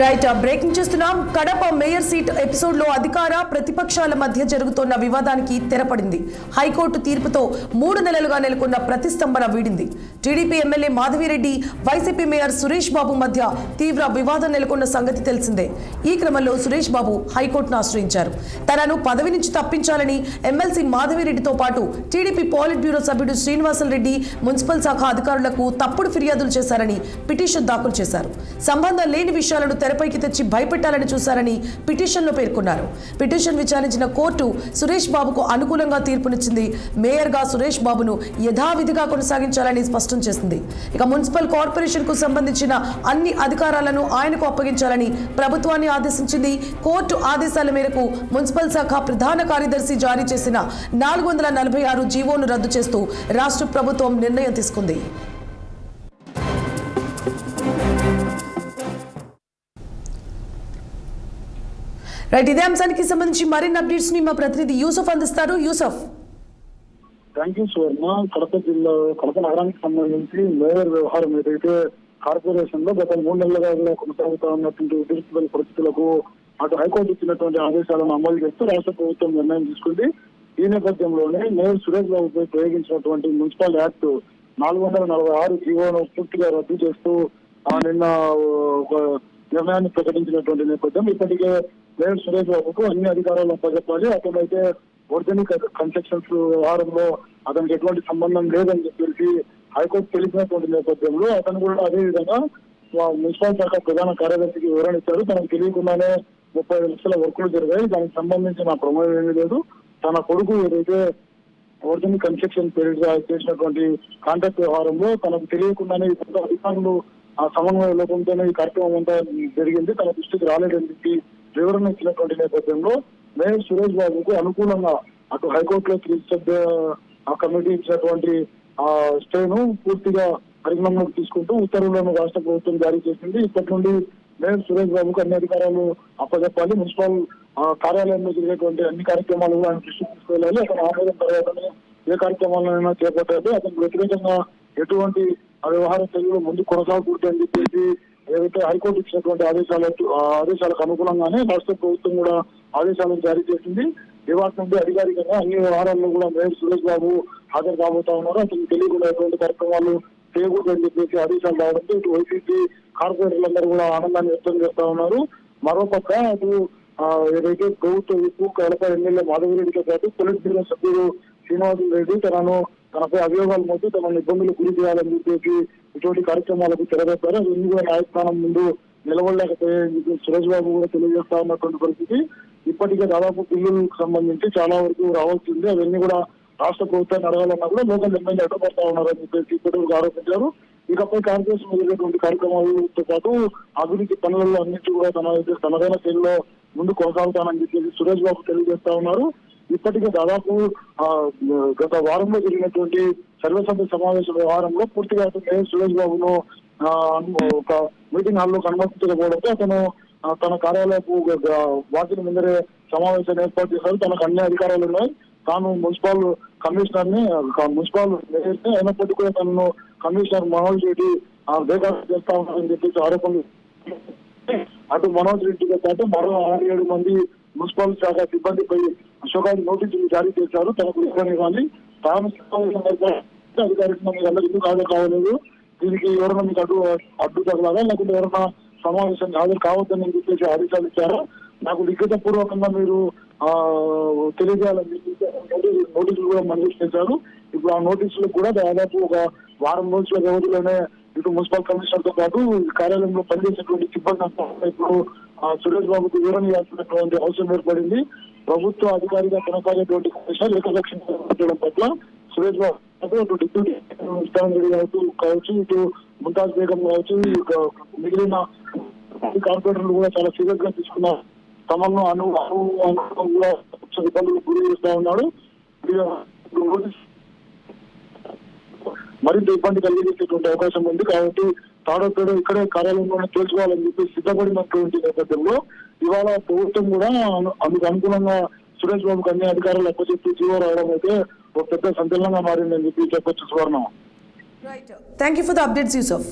Right breaking చేస్తున్నాం Kadapa mayor seat ఎపిసోడ్లో అధికార ప్రతిపక్షాల మధ్య జరుగుతున్న వివాదానికి తెరపడింది. హైకోర్టు తీర్పుతో మూడు నెలలుగా నెలకొన్న ప్రతిస్తంభన వీడింది. TDP MLA Madhavireddy YCP mayor Suresh Babu మధ్య తీవ్ర వివాదం నెలకొన్న సంగతి తెలిసిందే. ఈ క్రమంలో సురేష్ బాబు హైకోర్టును ఆశ్రయించారు. తనను పదవి నుంచి తప్పించాలని ఎమ్మెల్సీ మాధవిరెడ్డితో పాటు టీడీపీ పాలిట్ బ్యూరో సభ్యుడు శ్రీనివాసరెడ్డి మున్సిపల్ శాఖ అధికారులకు తప్పుడు ఫిర్యాదులు చేశారని పిటిషన్ దాఖలు చేశారు. సంబంధం లేని విషయాలను తెరపైకి తెచ్చి భయపెట్టాలని చూశారని పిటిషన్లో పేర్కొన్నారు. పిటిషన్ విచారించిన కోర్టు సురేష్ బాబుకు అనుకూలంగా తీర్పునిచ్చింది. మేయర్గా సురేష్ బాబును యథావిధిగా కొనసాగించాలని స్పష్టం చేసింది. ఇక మున్సిపల్ కార్పొరేషన్కు సంబంధించిన అన్ని అధికారాలను ఆయనకు అప్పగించాలని ప్రభుత్వాన్ని ఆదేశించింది. కోర్టు ఆదేశాల మేరకు మున్సిపల్ శాఖ ప్రధాన కార్యదర్శి జారీ చేసిన నాలుగు వందల నలభై ఆరు జీవోను రద్దు చేస్తూ రాష్ట్ర ప్రభుత్వం నిర్ణయం తీసుకుంది. రైట్ ఇదే అంశానికి సంబంధించి మరిన్ని అప్డేట్స్ని మా ప్రతినిధి యూసఫ్ అందిస్తారు. యూసఫ్. థ్యాంక్ యూ సువర్ణ కడప జిల్లా కడప నగరానికి సంబంధించి మేయర్ వ్యవహారం ఏదైతే కార్పొరేషన్లో గత మూడు నెలలుగా కొనసాగుతా ఉన్నటువంటి ఉద్రిక్తమైన పరిస్థితులకు అటు హైకోర్టు ఇచ్చినటువంటి ఆదేశాలను అమలు చేస్తూ రాష్ట్ర ప్రభుత్వం నిర్ణయం తీసుకుంది. ఈ నేపథ్యంలోనే మేయర్ సురేష్ బాబుపై ప్రయోగించినటువంటి మున్సిపల్ యాక్ట్ నాలుగు వందల నలభై ఆరు జీవోను పూర్తిగా రద్దు చేస్తూ నిన్న ఒక నిర్ణయాన్ని ప్రకటించినటువంటి నేపథ్యం. ఇప్పటికే మేయర్ సురేష్ బాబుకు అన్ని అధికారాలు అప్పచెప్పాలి అతనైతే ఒరిజినల్ కన్స్ట్రక్షన్స్ వ్యవహారంలో అతనికి ఎటువంటి సంబంధం లేదని చెప్పేసి హైకోర్టు తెలిసినటువంటి నేపథ్యంలో అతను కూడా అదే విధంగా మున్సిపల్ శాఖ ప్రధాన కార్యదర్శికి వివరణ ఇచ్చారు. తనకు తెలియకుండానే ముప్పై లక్షల వర్కులు జరిగాయి. దానికి సంబంధించిన ప్రమాదం ఏమీ లేదు. తన కొడుకు ఏదైతే ఒరిజినల్ కన్స్ట్రక్షన్ పీరియడ్ చేసినటువంటి కాంట్రాక్ట్ వ్యవహారంలో తనకు తెలియకుండానే అధికారులు ఆ సమన్వయ లోపంతోనే ఈ కార్యక్రమం అంతా జరిగింది. తన దృష్టికి రాలేదని చెప్పి వివరణ ఇచ్చినటువంటి నేపథ్యంలో మేయర్ సురేష్ బాబుకు అనుకూలంగా అటు హైకోర్టులో త్రీ సభ్య ఆ కమిటీ ఇచ్చినటువంటి ఆ స్టేను పూర్తిగా పరిగణంలో తీసుకుంటూ ఉత్తర్వులను రాష్ట్ర ప్రభుత్వం జారీ చేసింది. ఇప్పటి నుండి మేయర్ సురేష్ బాబుకు అన్ని అధికారాలు అప్పచెప్పాలి మున్సిపల్ కార్యాలయంలో జరిగేటువంటి అన్ని కార్యక్రమాలు ఆయన దృష్టికి తీసుకెళ్ళాలి అతను ఆమోదం తర్వాతనే ఏ కార్యక్రమాలైనా చేపట్టాలి. అతను వ్యతిరేకంగా ఎటువంటి వ్యవహార చర్యలు ముందు కొనసాగకూడదు అని చెప్పేసి ఏదైతే హైకోర్టు ఇచ్చినటువంటి ఆదేశాలకు ఆదేశాలకు అనుగుణంగానే రాష్ట్ర ప్రభుత్వం కూడా ఆదేశాలను జారీ చేసింది. ఇవాటి నుండి అధికారికంగా అన్ని వ్యవహారాల్లో కూడా మేయర్ సురేష్ బాబు హాజరు కాబోతా ఉన్నారు. అతను తెలియకుండా ఎటువంటి కార్యక్రమాలు చేయకూడదని చెప్పేసి ఆదేశాలు రావడంతో ఇటు వైసీపీ కార్పొరేటర్లందరూ కూడా ఆనందాన్ని వ్యక్తం చేస్తా ఉన్నారు. మరోపక్క అటు ఏదైతే ప్రభుత్వ విప్పు కడప ఎమ్మెల్యే మాధవరెడ్డితో పాటు పోలీస్ బ్యూరో సభ్యుడు శ్రీనివాసులు రెడ్డి తనను తనపై అభియోగాలు మోస్తూ తమను ఇబ్బందులు గురి చేయాలని చెప్పేసి ఇటువంటి కార్యక్రమాలకు తెరవేశారు అవన్నీ కూడా న్యాయస్థానం ముందు నిలబడలేకపోయాయని సురేష్ బాబు కూడా తెలియజేస్తా ఉన్నటువంటి పరిస్థితి ఇప్పటికే దాదాపు బిల్లులకు సంబంధించి చాలా వరకు రావాల్సింది. అవన్నీ కూడా రాష్ట్ర ప్రభుత్వాన్ని అడగాలన్నా కూడా లోకల్ ఎమ్మెల్యే అడ్డుపడతా ఉన్నారని చెప్పేసి ఇప్పటివరకు ఆరోపించారు. ఇకపై కాంగ్రెస్ మొదలైనటువంటి కార్యక్రమాలతో పాటు అభివృద్ధి పనులలో అన్నింటి కూడా తన తనదైన శైలిలో ముందు కొనసాగుతానని చెప్పేసి సురేష్ బాబు తెలియజేస్తా ఉన్నారు. ఇప్పటికే దాదాపు ఆ, గత వారంలో జరిగినటువంటి సర్వసభ్య సమావేశ వ్యవహారంలో పూర్తిగా అతను మేయర్ సురేష్ బాబును ఒక మీటింగ్ హాల్లో అనుమతించకపోవడంతో అతను తన కార్యాలయపు వాకిలి ముందరే సమావేశాన్ని ఏర్పాటు చేశారు. తనకు అన్ని అధికారాలు ఉన్నాయి. తాను మున్సిపల్ కమిషనర్ని మున్సిపల్ మేయర్ని అయినప్పటికీ కూడా తనను కమిషనర్ మనోజ్ రెడ్డి ఆ, చేస్తా ఉన్నారని చెప్పేసి ఆరోపణలు. అటు మనోజ్ రెడ్డితో పాటు మరో ఆరు ఏడు మంది మున్సిపల్ శాఖ సిబ్బందిపై అశోకాన్ని నోటీసులు జారీ చేశారు. తనకు వివరణ ఇవ్వాలి తాను అధికారికి మీకు అందరూ ఎందుకు హాజరు కావలేదు. దీనికి ఎవరైనా మీకు అడ్డు అడ్డు తగలాలా లేకుంటే ఎవరైనా సమావేశానికి హాజరు కావద్దని చెప్పేసి ఆదేశాలు ఇచ్చారా? నాకు లిఖిత పూర్వకంగా మీరు తెలియజేయాలని నోటీసులు కూడా మంజూరు చేశారు. ఇప్పుడు ఆ నోటీసులు కూడా దాదాపు ఒక వారం రోజుల వ్యవధిలోనే ఇటు మున్సిపల్ కమిషనర్తో పాటు కార్యాలయంలో పనిచేసేటువంటి సిబ్బంది అంతా ఇప్పుడు ఆ, సురేష్ బాబుకు వివరణ ఇవ్వాల్సినటువంటి అవసరం ఏర్పడింది ప్రభుత్వ అధికారిగా కొనసాగేటువంటి కమిషనర్ ఏకలక్ష్యం చేయడం పట్ల సురేష్ బాబు అటు డిప్యూటీ కావచ్చు కావచ్చు ఇటు ముంతాజ్ బేగం కావచ్చు మిగిలిన కార్పొరేటర్లు కూడా చాలా సీరియస్గా తీసుకున్నారు తమను అను అను ఇబ్బందులు గురి చేస్తా ఉన్నాడు నోటీస్ మరింత ఇబ్బంది కలిగించేటువంటి అవకాశం ఉంది కాబట్టి తాడో ఇక్కడే కార్యాలయంలో తేల్చుకోవాలని చెప్పి సిద్ధపడినటువంటి నేపథ్యంలో ఇవాళ ప్రభుత్వం కూడా అందుకు అనుగుణంగా సురేష్ బాబుకు అన్ని అధికారులు అప్పచెప్పి జీవో రావడం అయితే ఒక పెద్ద సంచలనంగా మారిందని చెప్పి చెప్పొచ్చు Suvarna. Thank you for the updates Yusuf